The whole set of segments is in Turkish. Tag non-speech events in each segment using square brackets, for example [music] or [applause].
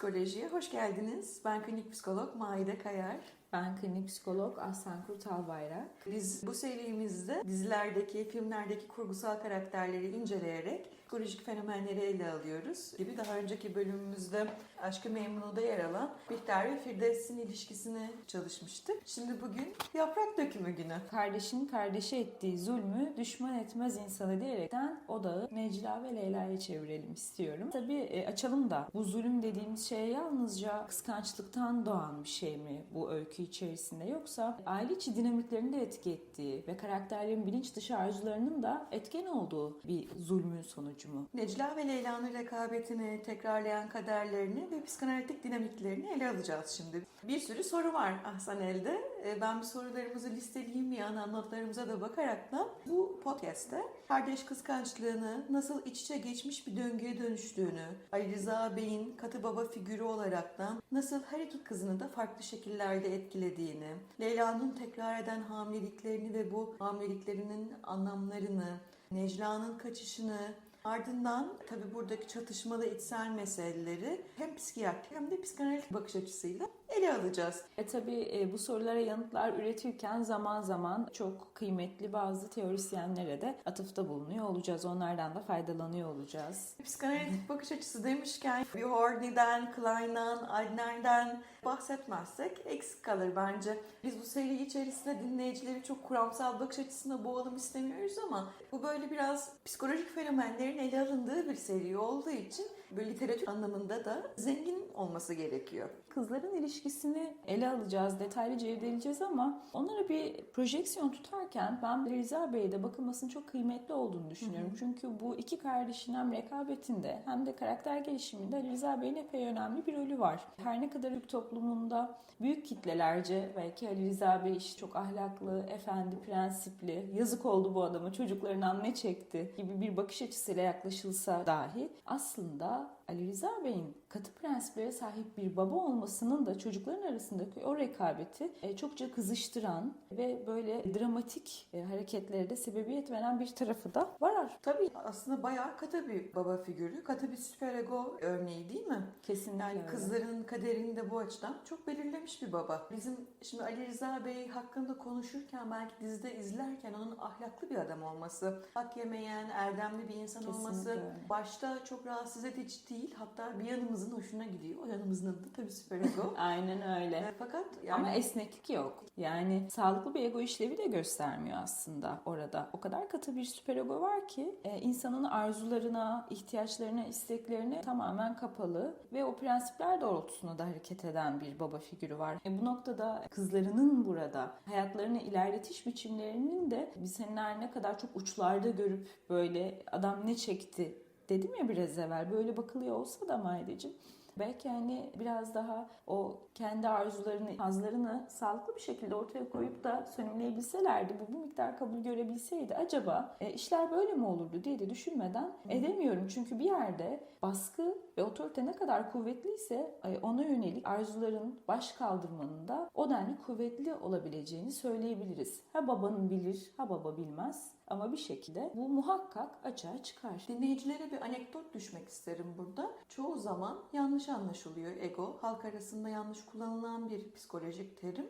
Psikoloji'ye hoş geldiniz. Ben klinik psikolog Maide Kayar. Ben klinik psikolog Aslan Kurtal Bayrak. Biz bu serimizde dizilerdeki, filmlerdeki kurgusal karakterleri inceleyerek psikolojik fenomenleri ele alıyoruz. Gibi daha önceki bölümümüzde Aşkı Memnu'da yer alan Bihter ve Firdevs'in ilişkisini çalışmıştık. Şimdi bugün yaprak dökümü günü. Kardeşin kardeşe ettiği zulmü düşman etmez insanı diyerekten odağı Necla ve Leyla'ya çevirelim istiyorum. Tabii e, açalım da bu zulüm dediğimiz şey yalnızca kıskançlıktan doğan bir şey mi bu öykü içerisinde yoksa aile içi dinamiklerini de etki ettiği ve karakterlerin bilinç dışı arzularının da etken olduğu bir zulmün sonucu mu? Necla ve Leyla'nın rekabetini, tekrarlayan kaderlerini ve psikanalitik dinamiklerini ele alacağız şimdi. Bir sürü soru var Ahsanel'de. Ee, Ben bu sorularımızı listeleyeyim bir yandan notlarımıza da bakarak da bu podcast'te kardeş kıskançlığını nasıl iç içe geçmiş bir döngüye dönüştüğünü, Ali Rıza Bey'in katı baba figürü olaraktan nasıl her iki kızını da farklı şekillerde etkilediğini, Leyla'nın tekrar eden hamileliklerini ve bu hamileliklerinin anlamlarını, Necla'nın kaçışını, Ardından tabii buradaki çatışmalı içsel meseleleri hem psikiyatri hem de psikanalitik bakış açısıyla ele alacağız. E tabi e, bu sorulara yanıtlar üretirken zaman zaman çok kıymetli bazı teorisyenlere de atıfta bulunuyor olacağız. Onlardan da faydalanıyor olacağız. Psikanalitik bakış açısı demişken Horney'den, Klein'dan, Adler'den bahsetmezsek eksik kalır bence. Biz bu seri içerisinde dinleyicileri çok kuramsal bakış açısına boğalım istemiyoruz ama bu böyle biraz psikolojik fenomenlerin ele alındığı bir seri olduğu için böyle literatür anlamında da zengin olması gerekiyor. Kızların ilişkisini ele alacağız, detaylıca irdeleyeceğiz ama onlara bir projeksiyon tutarken ben Rıza Bey'de bakılmasının çok kıymetli olduğunu düşünüyorum. Çünkü bu iki kardeşin hem rekabetinde hem de karakter gelişiminde Rıza Bey'in epey önemli bir rolü var. Her ne kadar Türk toplumunda büyük kitlelerce belki Ali Rıza Bey işte çok ahlaklı, efendi, prensipli, yazık oldu bu adama çocuklarından ne çekti gibi bir bakış açısıyla yaklaşılsa dahi aslında Ali Rıza Bey'in katı prensiplere sahip bir baba olmasının da çocukların arasındaki o rekabeti e, çokça kızıştıran ve böyle dramatik e, hareketlere de sebebiyet veren bir tarafı da var. Tabii aslında bayağı katı bir baba figürü, katı bir süperego örneği değil mi? Kesinlikle Yani öyle. kızların kaderini de bu açıdan çok belirlemiş bir baba. Bizim şimdi Ali Rıza Bey hakkında konuşurken belki dizide izlerken onun ahlaklı bir adam olması, hak yemeyen, erdemli bir insan Kesinlikle olması başta çok rahatsız edici değil. Hatta bir yanımızın hoşuna gidiyor. O yanımızın adı da tabii süperego. [laughs] Aynen öyle. E, Fakat yani Ama esneklik yok. Yani sağlıklı bir ego işlevi de göstermiyor aslında orada. O kadar katı bir süperego var ki e, insanın arzularına, ihtiyaçlarına, isteklerine tamamen kapalı ve o prensipler doğrultusunda da hareket eden bir baba figürü var. E, bu noktada kızlarının burada hayatlarını ilerletiş biçimlerinin de biz seninler ne kadar çok uçlarda görüp böyle adam ne çekti dedim ya biraz evvel böyle bakılıyor olsa da Maideciğim Belki hani biraz daha o kendi arzularını, hazlarını sağlıklı bir şekilde ortaya koyup da sönümleyebilselerdi, bu, bu miktar kabul görebilseydi acaba e, işler böyle mi olurdu diye de düşünmeden edemiyorum. Çünkü bir yerde baskı ve otorite ne kadar kuvvetliyse e, ona yönelik arzuların baş kaldırmanın da o denli kuvvetli olabileceğini söyleyebiliriz. Ha babanın bilir, ha baba bilmez ama bir şekilde bu muhakkak açığa çıkar. Dinleyicilere bir anekdot düşmek isterim burada. Çoğu zaman yanlış anlaşılıyor ego. Halk arasında yanlış kullanılan bir psikolojik terim.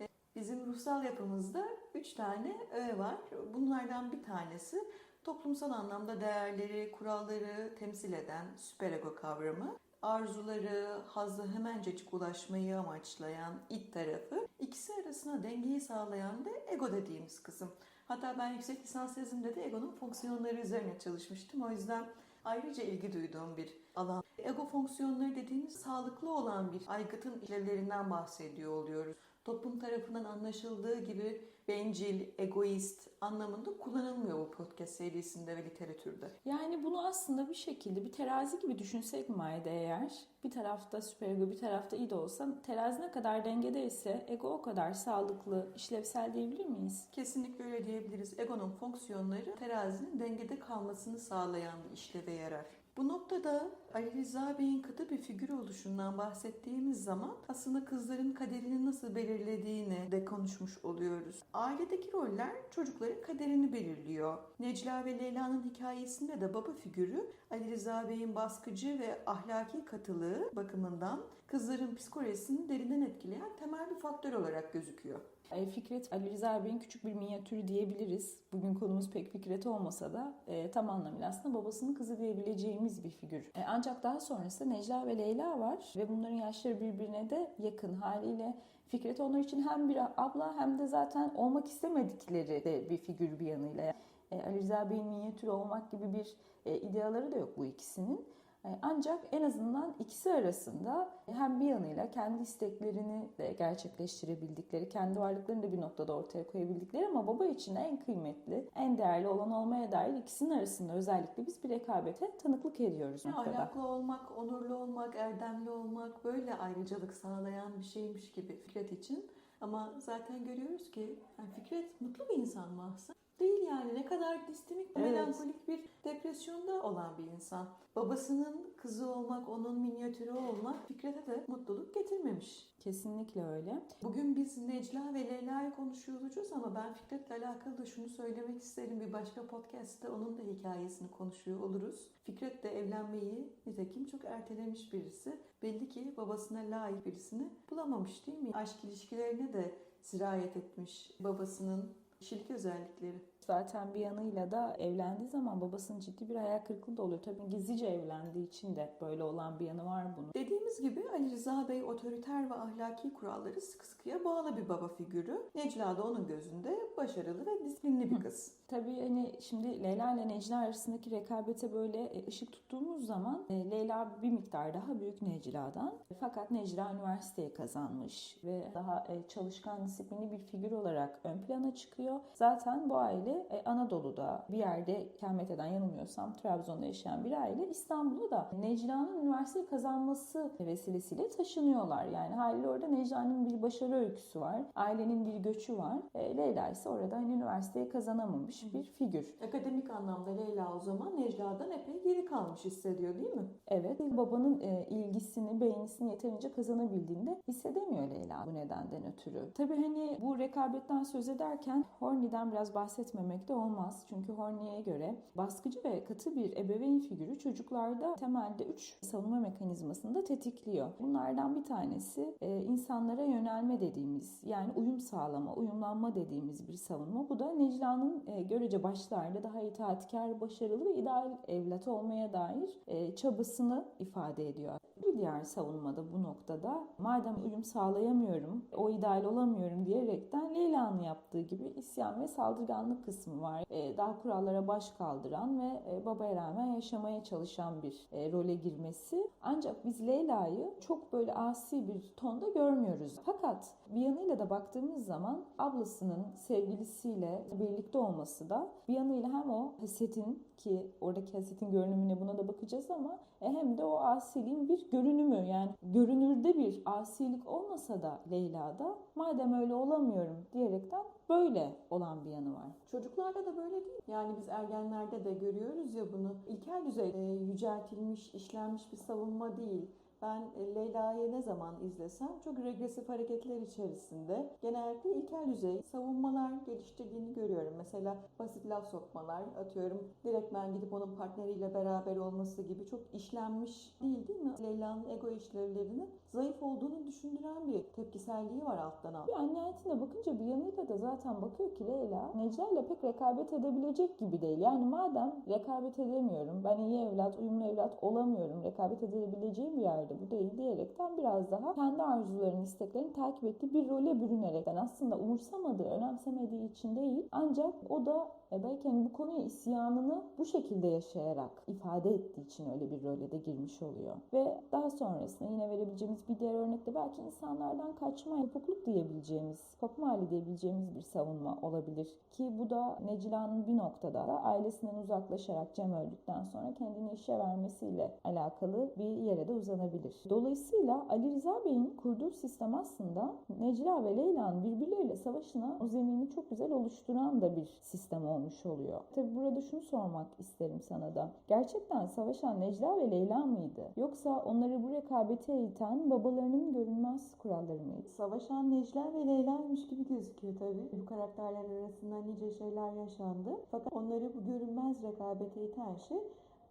E, Bizim ruhsal yapımızda üç tane öğe var. Bunlardan bir tanesi toplumsal anlamda değerleri, kuralları temsil eden süperego kavramı. Arzuları, hazzı hemencecik ulaşmayı amaçlayan it tarafı. İkisi arasında dengeyi sağlayan da ego dediğimiz kısım. Hatta ben yüksek lisans tezimde de egonun fonksiyonları üzerine çalışmıştım. O yüzden ayrıca ilgi duyduğum bir alan. Ego fonksiyonları dediğimiz sağlıklı olan bir aygıtın işlevlerinden bahsediyor oluyoruz. Toplum tarafından anlaşıldığı gibi bencil, egoist anlamında kullanılmıyor bu podcast serisinde ve literatürde. Yani bunu aslında bir şekilde bir terazi gibi düşünsek Maide eğer bir tarafta süperego bir tarafta iyi de olsa terazi ne kadar dengedeyse ego o kadar sağlıklı, işlevsel diyebilir miyiz? Kesinlikle öyle diyebiliriz. Egonun fonksiyonları terazinin dengede kalmasını sağlayan işleve yarar. Bu noktada Ali Rıza Bey'in katı bir figür oluşundan bahsettiğimiz zaman aslında kızların kaderini nasıl belirlediğini de konuşmuş oluyoruz. Ailedeki roller çocukların kaderini belirliyor. Necla ve Leyla'nın hikayesinde de baba figürü Ali Rıza Bey'in baskıcı ve ahlaki katılığı bakımından kızların psikolojisini derinden etkileyen temel bir faktör olarak gözüküyor. E, Fikret Ali Rıza Bey'in küçük bir minyatürü diyebiliriz. Bugün konumuz pek Fikret olmasa da e, tam anlamıyla aslında babasının kızı diyebileceğimiz bir figür. E, ancak daha sonrasında Necla ve Leyla var ve bunların yaşları birbirine de yakın haliyle Fikret onlar için hem bir abla hem de zaten olmak istemedikleri de bir figür bir yanıyla. E, Ali Rıza Bey'in minyatürü olmak gibi bir e, ideaları da yok bu ikisinin. E, Ancak en azından ikisi arasında hem bir yanıyla kendi isteklerini de gerçekleştirebildikleri, kendi varlıklarını da bir noktada ortaya koyabildikleri ama baba için en kıymetli, en değerli olan olmaya dair ikisinin arasında özellikle biz bir rekabete tanıklık ediyoruz Ya, noktada. ahlaklı olmak, onurlu olmak, erdemli olmak böyle ayrıcalık sağlayan bir şeymiş gibi Fikret için. Ama zaten görüyoruz ki yani Fikret mutlu bir insan mı aslında? Değil yani ne kadar distimik, Evet. melankolik bir depresyonda olan bir insan. Babasının kızı olmak, onun minyatürü olmak Fikret'e de mutluluk getirmemiş. Kesinlikle öyle. Bugün biz Necla ve Leyla'yı konuşuyoruz ama ben Fikret'le alakalı da şunu söylemek isterim. Bir başka podcast'te onun da hikayesini konuşuyor oluruz. Fikret de evlenmeyi nitekim çok ertelemiş birisi. Belli ki babasına layık birisini bulamamış değil mi? Aşk ilişkilerine de sirayet etmiş babasının kişilik özellikleri. Zaten bir yanıyla da evlendiği zaman babasının ciddi bir hayal kırıklığı da oluyor. Tabii gizlice evlendiği için de böyle olan bir yanı var bunun. Dediğimiz gibi Ali Rıza Bey otoriter ve ahlaki kuralları sıkı sıkıya bağlı bir baba figürü. Necla da onun gözünde başarılı ve disiplinli bir kız. Tabii hani şimdi Leyla ile Necla arasındaki rekabete böyle e, ışık tuttuğumuz zaman e, Leyla bir miktar daha büyük Necla'dan. Fakat Necla üniversiteyi kazanmış ve daha e, çalışkan, disiplinli bir figür olarak ön plana çıkıyor. Zaten bu aile e, Anadolu'da bir yerde ikamet eden yanılmıyorsam Trabzon'da yaşayan bir aile İstanbul'a da Necla'nın üniversiteyi kazanması vesilesiyle taşınıyorlar. Yani haliyle orada Necla'nın bir başarı öyküsü var. Ailenin bir göçü var. E, Leyla ise orada hani üniversiteyi kazanamamış bir figür. Akademik anlamda Leyla o zaman Necla'dan epey geri kalmış hissediyor değil mi? Evet, babanın e, ilgisini, beğenisini yeterince kazanabildiğinde hissedemiyor Leyla bu nedenden ötürü. Tabii hani bu rekabetten söz ederken Horney'den biraz bahsetmemek de olmaz. Çünkü Horney'e göre baskıcı ve katı bir ebeveyn figürü çocuklarda temelde 3 savunma mekanizmasını da tetikliyor. Bunlardan bir tanesi e, insanlara yönelme dediğimiz yani uyum sağlama, uyumlanma dediğimiz bir savunma. Bu da Necla'nın e, görece başlarda daha itaatkar, başarılı ve ideal evlat olmaya dair e, çabasını ifade ediyor. Bir diğer savunmada bu noktada madem uyum sağlayamıyorum, o ideal olamıyorum diyerekten Leyla'nın yaptığı gibi isyan ve saldırganlık kısmı var. E, daha kurallara baş kaldıran ve e, babaya rağmen yaşamaya çalışan bir e, role girmesi. Ancak biz Leyla'yı çok böyle asi bir tonda görmüyoruz. Fakat bir yanıyla da baktığımız zaman ablasının sevgilisiyle birlikte olması da bir yanıyla hem o hasetin ki oradaki hasetin görünümüne buna da bakacağız ama e, hem de o asiliğin bir görünümü yani görünürde bir asilik olmasa da Leyla'da madem öyle olamıyorum diyerekten böyle olan bir yanı var. Çocuklarda da böyle değil. Yani biz ergenlerde de görüyoruz ya bunu. İlkel düzeyde yüceltilmiş, işlenmiş bir savunma değil. Ben e, Leyla'yı ne zaman izlesem çok regresif hareketler içerisinde genellikle ilkel düzey savunmalar geliştirdiğini görüyorum. Mesela basit laf sokmalar atıyorum. Direkt ben gidip onun partneriyle beraber olması gibi çok işlenmiş değil değil mi? Leyla'nın ego işlevlerinin zayıf olduğunu düşündüren bir tepkiselliği var alttan alta. Bir nihayetinde bakınca bir yanıyla da zaten bakıyor ki Leyla Necla ile pek rekabet edebilecek gibi değil. Yani madem rekabet edemiyorum, ben iyi evlat, uyumlu evlat olamıyorum, rekabet edebileceğim bir yerde bu değil diyerekten biraz daha kendi arzularını, isteklerini takip ettiği bir role bürünerekten aslında umursamadığı, önemsemediği için değil. Ancak o da e belki bu konuya isyanını bu şekilde yaşayarak ifade ettiği için öyle bir role de girmiş oluyor. Ve daha sonrasında yine verebileceğimiz bir diğer örnekte belki insanlardan kaçma, kopukluk diyebileceğimiz, kopma hali diyebileceğimiz bir savunma olabilir. Ki bu da Necla'nın bir noktada da ailesinden uzaklaşarak Cem öldükten sonra kendini işe vermesiyle alakalı bir yere de uzanabilir. Dolayısıyla Ali Rıza Bey'in kurduğu sistem aslında Necla ve Leyla'nın birbirleriyle savaşına o zemini çok güzel oluşturan da bir sistem olmuş olmuş oluyor. Tabi burada şunu sormak isterim sana da. Gerçekten savaşan Necla ve Leyla mıydı? Yoksa onları bu rekabete iten babalarının görünmez kuralları mıydı? Savaşan Necla ve Leyla'ymış gibi gözüküyor tabii. Bu karakterler arasında nice şeyler yaşandı. Fakat onları bu görünmez rekabete iten şey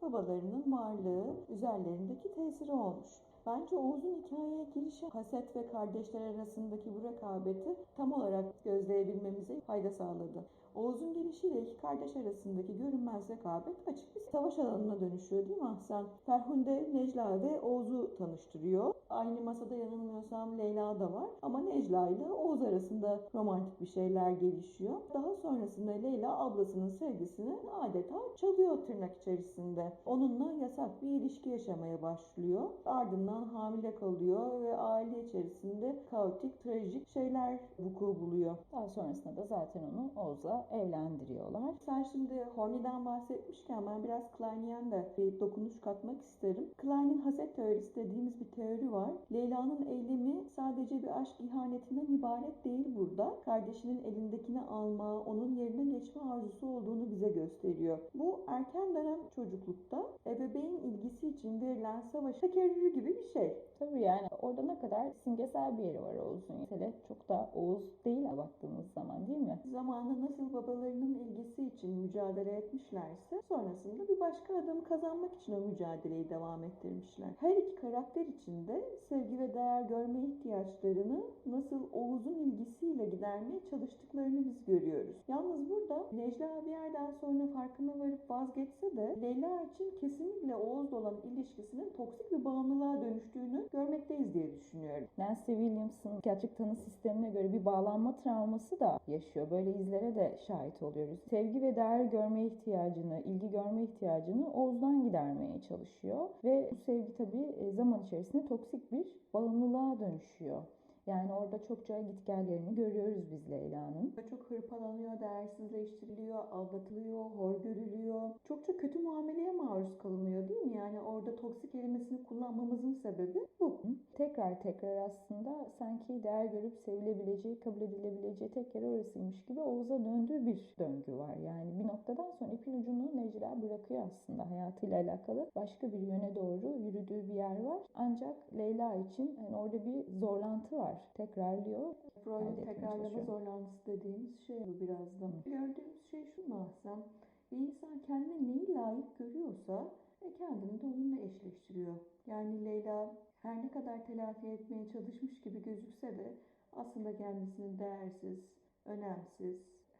babalarının varlığı, üzerlerindeki tesiri olmuş. Bence Oğuz'un hikayeye girişi haset ve kardeşler arasındaki bu rekabeti tam olarak gözleyebilmemize fayda sağladı. Oğuz'un gelişiyle iki kardeş arasındaki görünmez rekabet açık bir savaş alanına dönüşüyor değil mi Ahsen? Ferhunde Necla ve Oğuz'u tanıştırıyor. Aynı masada yanılmıyorsam Leyla da var ama Necla ile Oğuz arasında romantik bir şeyler gelişiyor. Daha sonrasında Leyla ablasının sevgisini adeta çalıyor tırnak içerisinde. Onunla yasak bir ilişki yaşamaya başlıyor. Ardından hamile kalıyor ve aile içerisinde kaotik, trajik şeyler vuku buluyor. Daha sonrasında da zaten onu Oğuz'la evlendiriyorlar. Sen şimdi Horney'den bahsetmişken ben biraz Klein'e de bir dokunuş katmak isterim. Klein'in haset teorisi dediğimiz bir teori var. Leyla'nın eylemi sadece bir aşk ihanetinden ibaret değil burada. Kardeşinin elindekini alma, onun yerine geçme arzusu olduğunu bize gösteriyor. Bu erken dönem çocuklukta ebeveyn ilgisi için verilen savaş tekerrürü gibi bir şey. Tabii yani orada ne kadar simgesel bir yeri var Oğuz'un. Mesele çok da Oğuz değil baktığımız zaman değil mi? Zamanında nasıl babalarının ilgisi için mücadele etmişlerse sonrasında bir başka adamı kazanmak için o mücadeleyi devam ettirmişler. Her iki karakter için de sevgi ve değer görme ihtiyaçlarını nasıl Oğuz'un ilgisiyle gidermeye çalıştıklarını biz görüyoruz. Yalnız burada Necla bir yerden sonra farkına varıp vazgeçse de Leyla için kesinlikle Oğuz'la olan ilişkisinin toksik bir bağımlılığa dönüştüğünü görmekteyiz diye düşünüyorum. Nancy Williams'ın psikiyatrik tanı sistemine göre bir bağlanma travması da yaşıyor. Böyle izlere de şahit oluyoruz. Sevgi ve değer görme ihtiyacını, ilgi görme ihtiyacını Oğuz'dan gidermeye çalışıyor. Ve bu sevgi tabii e, zaman içerisinde toksik bir bağımlılığa dönüşüyor. Yani orada çokça gitgellerini görüyoruz biz Leyla'nın. Çok hırpalanıyor, değersizleştiriliyor, aldatılıyor, hor görülüyor. Çokça kötü muameleye maruz kalınıyor değil mi? Yani orada toksik kelimesini kullanmamızın sebebi bu. Tekrar tekrar aslında sanki değer görüp sevilebileceği, kabul edilebileceği tek yer orasıymış gibi Oğuz'a döndüğü bir döngü var. Yani bir noktadan sonra ipin ucunu Necla bırakıyor aslında hayatıyla alakalı. Başka bir yöne doğru yürüdüğü bir yer var. Ancak Leyla için yani orada bir zorlantı var. Tekrarlıyor. Freud'un tekrarlama zorlantısı dediğimiz şey bu biraz da. Gördüğümüz şey şu mu Ahsen? Bir insan kendine neyi layık görüyorsa e, kendini de onunla eşleştiriyor. Yani Leyla her ne kadar telafi etmeye çalışmış gibi gözükse de aslında kendisinin değersiz, önemsiz,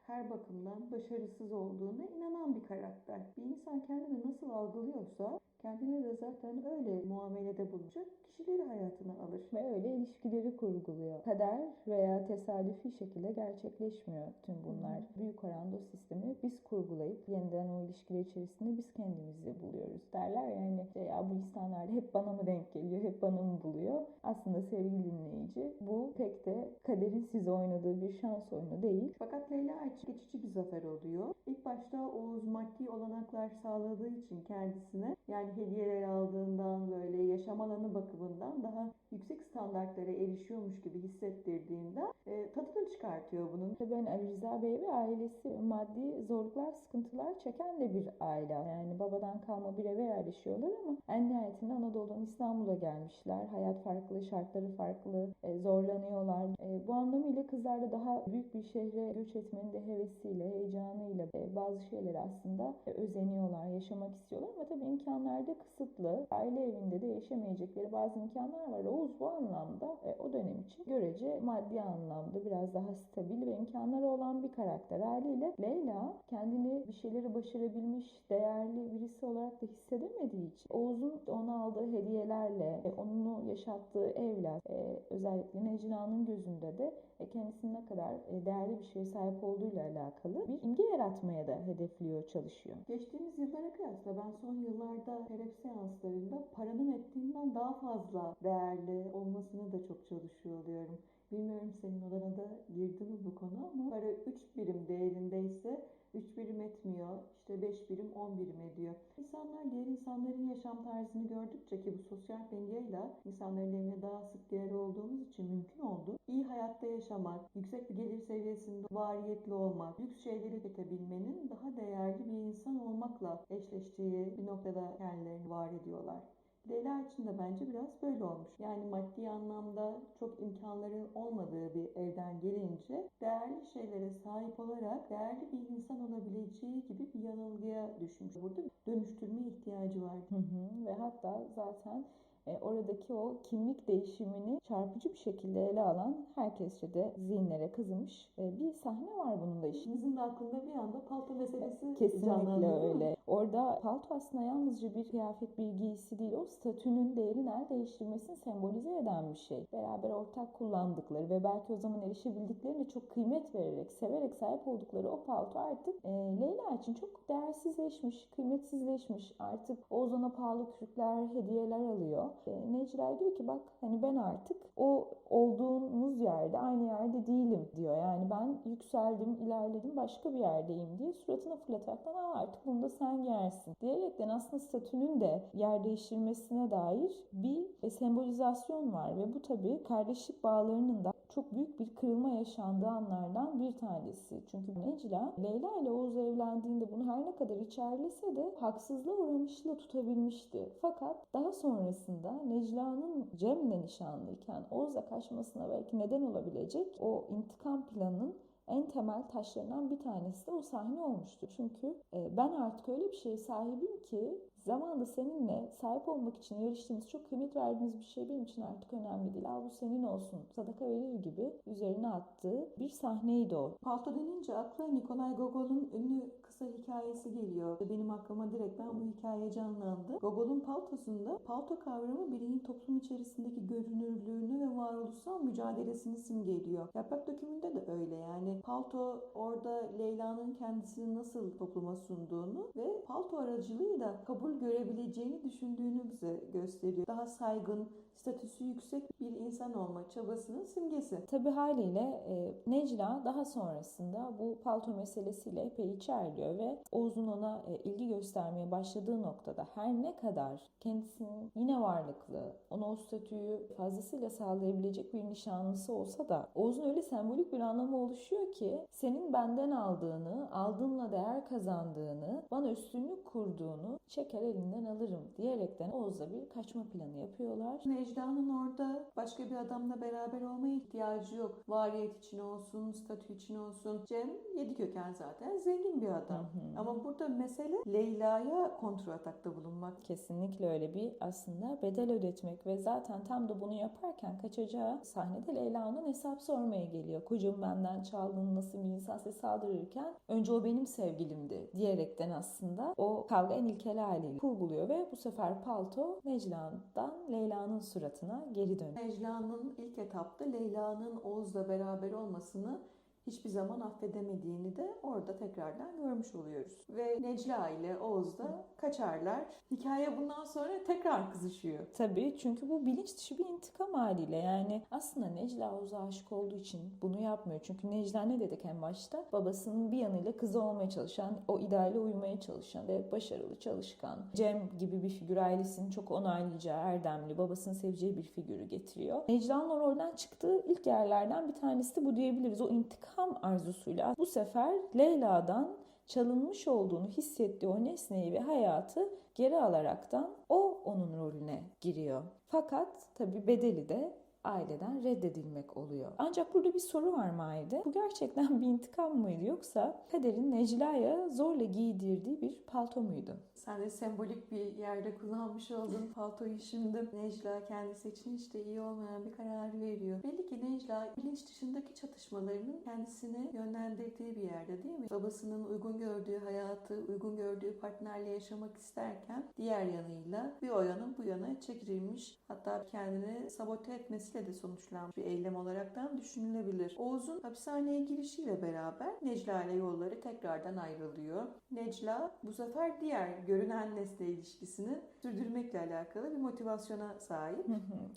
her bakımdan başarısız olduğuna inanan bir karakter. Bir insan kendini nasıl algılıyorsa kendine de zaten öyle muamelede bulunacak kişileri hayatına alır. Ve öyle ilişkileri kurguluyor. Kader veya tesadüfi şekilde gerçekleşmiyor tüm bunlar. Büyük oranda o sistemi biz kurgulayıp yeniden o ilişkiler içerisinde biz kendimizi buluyoruz. Derler ya hani "İşte ya bu insanlar hep bana mı denk geliyor, hep bana mı buluyor? Aslında sevgili dinleyici bu pek de kaderin size oynadığı bir şans oyunu değil. Fakat Leyla için geçici bir zafer oluyor. İlk başta Oğuz maddi olanaklar sağladığı için kendisine yani hediyeler aldığından böyle yaşam alanı bakımından daha yüksek standartlara erişiyormuş gibi hissettirdiğinden e, tadını çıkartıyor bunun. Hani Ali Rıza Bey ve ailesi maddi zorluklar, sıkıntılar çeken de bir aile. Yani babadan kalma bir eve yerleşiyorlar ama en nihayetinde Anadolu'dan İstanbul'a gelmişler. Hayat farklı, şartları farklı, e, zorlanıyorlar. E, bu anlamıyla kızlar da daha büyük bir şehre göç etmenin de hevesiyle, heyecanıyla e, bazı şeyleri aslında özeniyorlar, yaşamak istiyorlar ama tabii imkanlar da kısıtlı. Aile evinde de yaşamayacakları bazı imkanlar var. Oğuz bu anlamda e, o dönem için görece maddi anlamda biraz daha stabil ve imkanları olan bir karakter haliyle Leyla kendini bir şeyleri başarabilmiş, değerli birisi olarak da hissedemediği için Oğuz'un ona aldığı hediyelerle, e, onu yaşattığı evler, e, özellikle Necla'nın gözünde de e, kendisinin ne kadar e, değerli bir şeye sahip olduğuyla alakalı bir imge yaratmaya da hedefliyor, çalışıyor. Geçtiğimiz yıllara kıyasla ben son yıllarda terapi seanslarında paranın ettiğinden daha fazla değerli olmasını da çok çalışıyor oluyorum. Bilmiyorum senin odana da girdi mi bu konu ama para 3 birim değerindeyse 3 birim etmiyor. İşte 5 birim 10 birim ediyor. İnsanlar diğer insanların yaşam tarzını gördükçe ki bu sosyal medyayla insanların evine daha sık yer olduğumuz için mümkün oldu. İyi hayatta yaşamak, yüksek bir gelir seviyesinde variyetli olmak, lüks şeyleri tüketebilmenin daha değerli bir insan olmakla eşleştiği bir noktada kendilerini var ediyorlar. Leyla için de bence biraz böyle olmuş. Yani maddi anlamda çok imkanların olmadığı bir evden gelince değerli şeylere sahip olarak değerli bir insan olabileceği gibi bir yanılgıya düşmüş. Burada dönüştürme ihtiyacı var. Hı hı. Ve hatta zaten e, oradaki o kimlik değişimini çarpıcı bir şekilde ele alan herkesçe de zihinlere kazımış e, bir sahne var bunun da işte. İşimizin de aklında bir anda palto meselesi Kesinlikle öyle. Orada palto aslında yalnızca bir kıyafet bir giysi değil, o statünün değerini el değiştirmesini sembolize eden bir şey. Beraber ortak kullandıkları ve belki o zaman erişebildiklerine çok kıymet vererek, severek sahip oldukları o palto artık e, Leyla için çok değersizleşmiş, kıymetsizleşmiş. Artık Oğuz ona pahalı kürkler, hediyeler alıyor. E, Necla diyor ki bak hani ben artık o olduğumuz yerde aynı yerde değilim diyor. Yani ben yükseldim, ilerledim, başka bir yerdeyim diye suratına fırlataraktan Aa, artık bunu da sen giyersin diyerekten aslında statünün de yer değiştirmesine dair bir e, sembolizasyon var ve bu tabii kardeşlik bağlarının da çok büyük bir kırılma yaşandığı anlardan bir tanesi. Çünkü Necla, Leyla ile Oğuz evlendiğinde bunu her ne kadar içerlese de haksızlığa uğramışla tutabilmişti. Fakat daha sonrasında Necla'nın Cem'le nişanlıyken Oğuz'a kaçmasına belki neden olabilecek o intikam planının en temel taşlarından bir tanesi de o sahne olmuştu. Çünkü e, ben artık öyle bir şeye sahibim ki zamanında seninle sahip olmak için yarıştığımız, çok kıymet verdiğimiz bir şey benim için artık önemli değil. Al bu senin olsun, sadaka verir gibi üzerine attığı bir sahneydi o. Palto denince akla Nikolay Gogol'un ünlü kısa hikayesi geliyor. Benim aklıma direkt ben bu hikaye canlandı. Gogol'un paltosunda palto kavramı bireyin toplum içerisindeki görünürlüğünü ve varoluşsal mücadelesini simgeliyor. Yaprak dökümünde de öyle yani. Palto orada Leyla'nın kendisini nasıl topluma sunduğunu ve palto aracılığıyla kabul görebileceğini düşündüğünü bize gösteriyor. Daha saygın, statüsü yüksek bir insan olma çabasının simgesi. Tabi haliyle e, Necla daha sonrasında bu palto meselesiyle epey içerliyor ve Oğuz'un ona e, ilgi göstermeye başladığı noktada her ne kadar kendisinin yine varlıklı, ona o statüyü fazlasıyla sağlayabilecek bir nişanlısı olsa da Oğuz'un öyle sembolik bir anlamı oluşuyor ki senin benden aldığını, aldığınla değer kazandığını, bana üstünlük kurduğunu çeker elinden alırım diyerekten Oğuz'la bir kaçma planı yapıyorlar. Necla'nın orada başka bir adamla beraber olmaya ihtiyacı yok. Variyet için olsun, statü için olsun. Cem yedi köken zaten zengin bir adam. Ama burada mesele Leyla'ya kontratakta bulunmak. Kesinlikle öyle bir aslında bedel ödetmek ve zaten tam da bunu yaparken kaçacağı sahnede Leyla onun hesap sormaya geliyor. Kocam benden çaldın nasıl bir insan size saldırırken önce o benim sevgilimdi diyerekten aslında o kavga en ilkel haliyle kurguluyor ve bu sefer palto Necla'dan Leyla'nın suratına geri dönüyor. Necla'nın ilk etapta Leyla'nın Oğuz'la beraber olmasını hiçbir zaman affedemediğini de orada tekrardan görmüş oluyoruz. Ve Necla ile Oğuz da kaçarlar. Hikaye bundan sonra tekrar kızışıyor. Tabii çünkü bu bilinç dışı bir intikam haliyle yani aslında Necla Oğuz'a aşık olduğu için bunu yapmıyor. Çünkü Necla ne dedik en başta? Babasının bir yanıyla kızı olmaya çalışan, o ideale uymaya çalışan ve başarılı, çalışkan, Cem gibi bir figür ailesinin çok onaylayacağı, erdemli, babasını seveceği bir figürü getiriyor. Necla'nın oradan çıktığı ilk yerlerden bir tanesi bu diyebiliriz. O intikam arzusuyla bu sefer Leyla'dan çalınmış olduğunu hissettiği o nesneyi ve hayatı geri alaraktan o onun rolüne giriyor. Fakat tabii bedeli de aileden reddedilmek oluyor. Ancak burada bir soru var Maide. Bu gerçekten bir intikam mıydı yoksa kaderin Necla'ya zorla giydirdiği bir palto muydu? Sen de sembolik bir yerde kullanmış oldun paltoyu şimdi. Necla kendisi için hiç de iyi olmayan bir karar veriyor. Belli ki Necla bilinç dışındaki çatışmalarının kendisini yönlendirdiği bir yerde değil mi? Babasının uygun gördüğü hayatı, uygun gördüğü partnerle yaşamak isterken diğer yanıyla bir o yana bu yana çekilmiş. Hatta kendini sabote etmesiyle de sonuçlanmış bir eylem olaraktan düşünülebilir. Oğuz'un hapishaneye girişiyle beraber Necla ile yolları tekrardan ayrılıyor. Necla bu sefer diğer görünen nesne ilişkisini sürdürmekle alakalı bir motivasyona sahip.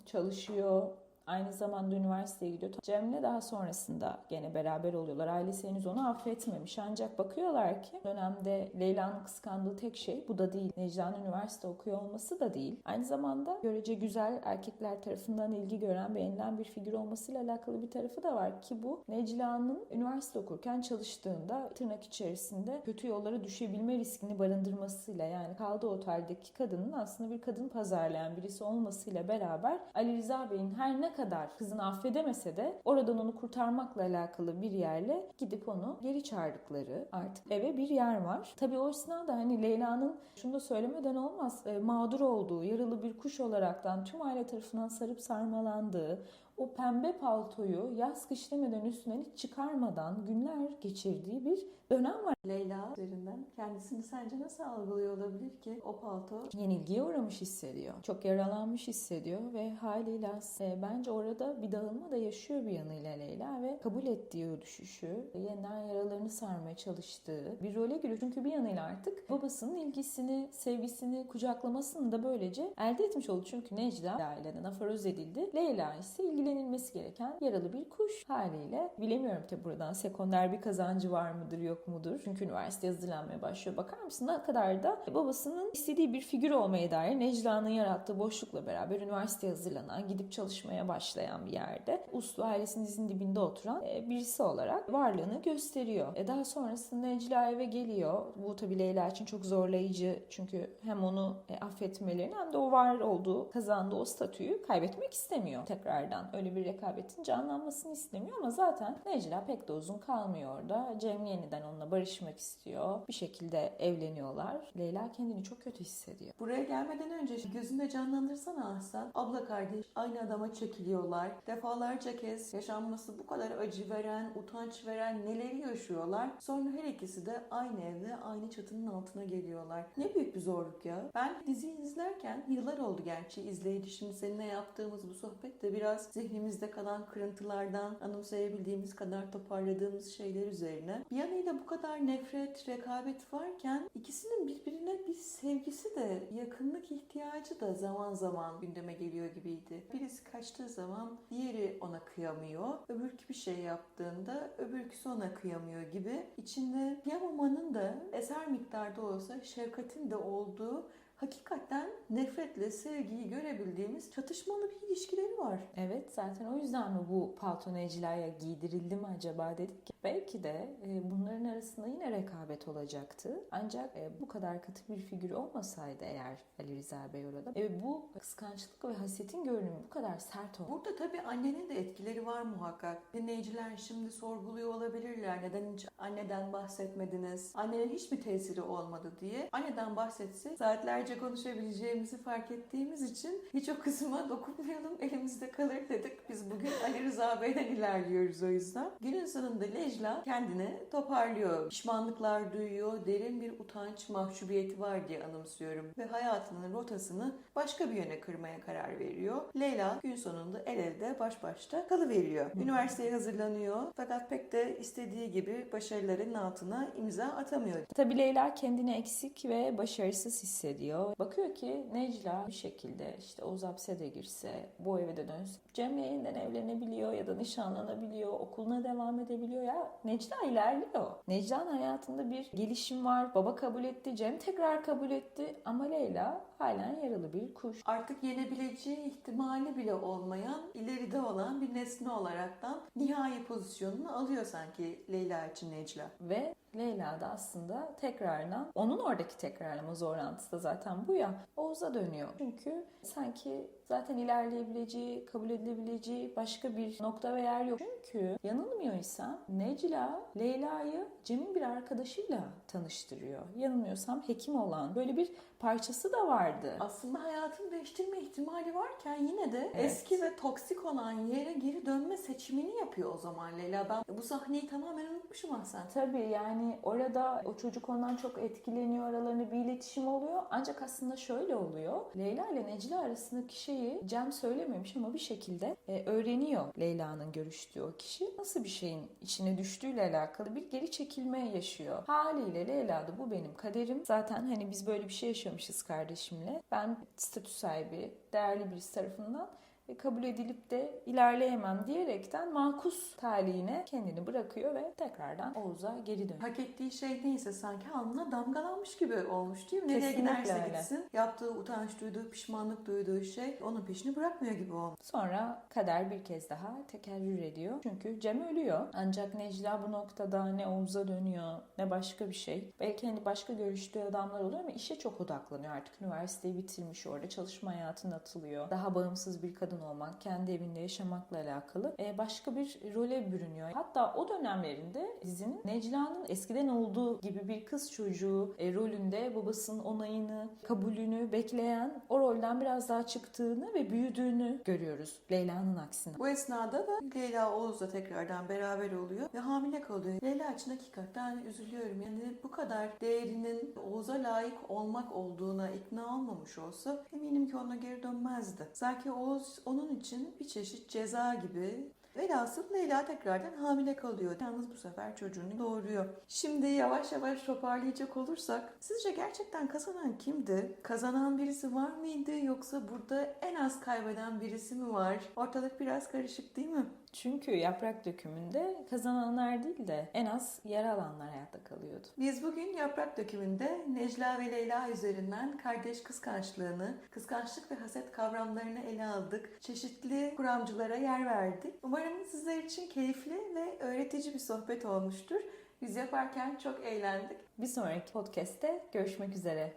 Çalışıyor, Aynı zamanda üniversiteye gidiyor. Cem'le daha sonrasında gene beraber oluyorlar. Ailesi henüz onu affetmemiş. Ancak bakıyorlar ki dönemde Leyla'nın kıskandığı tek şey bu da değil. Necla'nın üniversite okuyor olması da değil. Aynı zamanda görece güzel erkekler tarafından ilgi gören, beğenilen bir figür olmasıyla alakalı bir tarafı da var ki bu Necla'nın üniversite okurken çalıştığında tırnak içerisinde kötü yollara düşebilme riskini barındırmasıyla yani kaldığı oteldeki kadının aslında bir kadın pazarlayan birisi olmasıyla beraber Ali Rıza Bey'in her ne kadar kızını affedemese de oradan onu kurtarmakla alakalı bir yerle gidip onu geri çağırdıkları artık eve bir yer var. Tabii o esnada hani Leyla'nın şunu da söylemeden olmaz e, mağdur olduğu, yaralı bir kuş olaraktan tüm aile tarafından sarıp sarmalandığı, o pembe paltoyu yaz kış demeden üstünden hiç çıkarmadan günler geçirdiği bir dönem var. Leyla üzerinden kendisini sence nasıl algılıyor olabilir ki o palto? Yenilgiye uğramış hissediyor. Çok yaralanmış hissediyor ve haliyle e, bence orada bir dağılma da yaşıyor bir yanıyla Leyla ve kabul ettiği o düşüşü, yeniden yaralarını sarmaya çalıştığı bir role giriyor. Çünkü bir yanıyla artık babasının ilgisini, sevgisini, kucaklamasını da böylece elde etmiş oldu. Çünkü Necla aileden aforoz edildi. Leyla ise ilgilenilmesi gereken yaralı bir kuş haliyle. Bilemiyorum tabi buradan sekonder bir kazancı var mıdır yok mudur? Çünkü üniversite hazırlanmaya başlıyor. Bakar mısın ne kadar da babasının istediği bir figür olmaya dair Necla'nın yarattığı boşlukla beraber üniversiteye hazırlanan, gidip çalışmaya başlayan bir yerde uslu ailesinin dizinin dibinde oturan e, birisi olarak varlığını gösteriyor. E daha sonrasında Necla eve geliyor. Bu tabii Leyla için çok zorlayıcı çünkü hem onu e, affetmelerini hem de o var olduğu, kazandığı o statüyü kaybetmek istemiyor tekrardan. Öyle bir rekabetin canlanmasını istemiyor ama zaten Necla pek de uzun kalmıyor orada. Cem yeniden onunla barışmak istiyor. Bir şekilde evleniyorlar. Leyla kendini çok kötü hissediyor. Buraya gelmeden önce gözünde canlandırsana Ahsen. Abla kardeş aynı adama çekiliyorlar. Defalarca kez yaşanması bu kadar acı veren, utanç veren neleri yaşıyorlar. Sonra her ikisi de aynı evde, aynı çatının altına geliyorlar. Ne büyük bir zorluk ya. Ben diziyi izlerken yıllar oldu gerçi izleyici. Şimdi seninle yaptığımız bu sohbet de biraz zihnimizde kalan kırıntılardan anımsayabildiğimiz kadar toparladığımız şeyler üzerine. Bir yanıyla bu kadar nefret, rekabet varken ikisinin birbirine bir sevgisi de yakınlık ihtiyacı da zaman zaman gündeme geliyor gibiydi. Birisi kaçtığı zaman diğeri ona kıyamıyor. Öbürkü bir şey yaptığında öbürküsü ona kıyamıyor gibi. İçinde kıyamamanın da eser miktarda olsa şefkatin de olduğu hakikaten nefretle sevgiyi görebildiğimiz çatışmalı bir ilişkileri var. Evet zaten o yüzden mi bu palto Necla'ya giydirildi mi acaba dedik ki belki de e, bunların arasında yine rekabet olacaktı. Ancak e, bu kadar katı bir figür olmasaydı eğer Ali Rıza Bey orada e, bu kıskançlık ve hasetin görünümü bu kadar sert oldu. Burada tabii annenin de etkileri var muhakkak. Dinleyiciler şimdi sorguluyor olabilirler. Neden hiç anneden bahsetmediniz? Annenin hiç mi tesiri olmadı diye. Anneden bahsetse saatlerce konuşabileceğimizi fark ettiğimiz için hiç o kısma dokunmayalım elimizde kalır dedik. Biz bugün Ali Rıza Bey'den ilerliyoruz o yüzden. Günün sonunda Necla kendini toparlıyor. Pişmanlıklar duyuyor. Derin bir utanç, mahcubiyeti var diye anımsıyorum. Ve hayatının rotasını başka bir yöne kırmaya karar veriyor. Leyla gün sonunda el elde baş başta kalıveriyor. Üniversiteye hazırlanıyor fakat pek de istediği gibi başarıların altına imza atamıyor. Tabii Leyla kendini eksik ve başarısız hissediyor. Bakıyor ki Necla bir şekilde işte Oğuz hapse de girse, bu eve de dönse, Cem'le yeniden evlenebiliyor ya da nişanlanabiliyor, okuluna devam edebiliyor ya. Necla ilerliyor. Necla'nın hayatında bir gelişim var. Baba kabul etti, Cem tekrar kabul etti ama Leyla halen yaralı bir kuş. Artık yenebileceği ihtimali bile olmayan, ileride olan bir nesne olaraktan nihai pozisyonunu alıyor sanki Leyla için Necla. Ve Leyla da aslında tekrardan, onun oradaki tekrarlama zorlantısı da zaten bu ya, Oğuz'a dönüyor. Çünkü sanki zaten ilerleyebileceği, kabul edilebileceği başka bir nokta ve yer yok. Çünkü yanılmıyorsam Necla, Leyla'yı Cem'in bir arkadaşıyla tanıştırıyor. Yanılmıyorsam hekim olan böyle bir parçası da vardı. Aslında hayatını değiştirme ihtimali varken yine de Evet. eski ve toksik olan yere geri dönme seçimini yapıyor o zaman Leyla. Ben bu sahneyi tamamen unutmuşum aslında. Tabii yani orada o çocuk ondan çok etkileniyor, aralarında bir iletişim oluyor. Ancak aslında şöyle oluyor. Leyla ile Necla arasındaki şeyi Cem söylememiş ama bir şekilde e, öğreniyor Leyla'nın görüştüğü o kişi. Nasıl bir şeyin içine düştüğüyle alakalı bir geri çekilme yaşıyor. Haliyle Leyla da bu benim kaderim. Zaten hani biz böyle bir şey yaşamışız kardeşimle. Ben statü sahibi, değerli birisi tarafından kabul edilip de ilerleyemem diyerekten makus talihine kendini bırakıyor ve tekrardan Oğuz'a geri dönüyor. Hak ettiği şey neyse sanki alnına damgalanmış gibi olmuş değil mi? Nereye Kesinlikle giderse öyle. gitsin yaptığı utanç duyduğu, pişmanlık duyduğu şey onun peşini bırakmıyor gibi olmuş. Sonra kader bir kez daha tekerrür ediyor. Çünkü Cem ölüyor. Ancak Necla bu noktada ne Oğuz'a dönüyor ne başka bir şey. Belki hani başka görüştüğü adamlar oluyor ama işe çok odaklanıyor. Artık üniversiteyi bitirmiş orada çalışma hayatına atılıyor. Daha bağımsız bir kadın olmak, kendi evinde yaşamakla alakalı e, başka bir role bürünüyor. Hatta o dönemlerinde dizinin Necla'nın eskiden olduğu gibi bir kız çocuğu e, rolünde babasının onayını, kabulünü bekleyen o rolden biraz daha çıktığını ve büyüdüğünü görüyoruz Leyla'nın aksine. Bu esnada da Leyla Oğuz'la tekrardan beraber oluyor ve hamile kalıyor. Leyla için hakikaten üzülüyorum. Yani bu kadar değerinin Oğuz'a layık olmak olduğuna ikna olmamış olsa eminim ki ona geri dönmezdi. Sanki Oğuz onun için bir çeşit ceza gibi Velhasıl Leyla tekrardan hamile kalıyor. Yalnız bu sefer çocuğunu doğuruyor. Şimdi yavaş yavaş toparlayacak olursak sizce gerçekten kazanan kimdi? Kazanan birisi var mıydı yoksa burada en az kaybeden birisi mi var? Ortalık biraz karışık değil mi? Çünkü yaprak dökümünde kazananlar değil de en az yer alanlar hayatta kalıyordu. Biz bugün Yaprak Dökümü'nde Necla ve Leyla üzerinden kardeş kıskançlığını, kıskançlık ve haset kavramlarını ele aldık. Çeşitli kuramcılara yer verdik. Umarım sizler için keyifli ve öğretici bir sohbet olmuştur. Biz yaparken çok eğlendik. Bir sonraki podcast'te görüşmek üzere.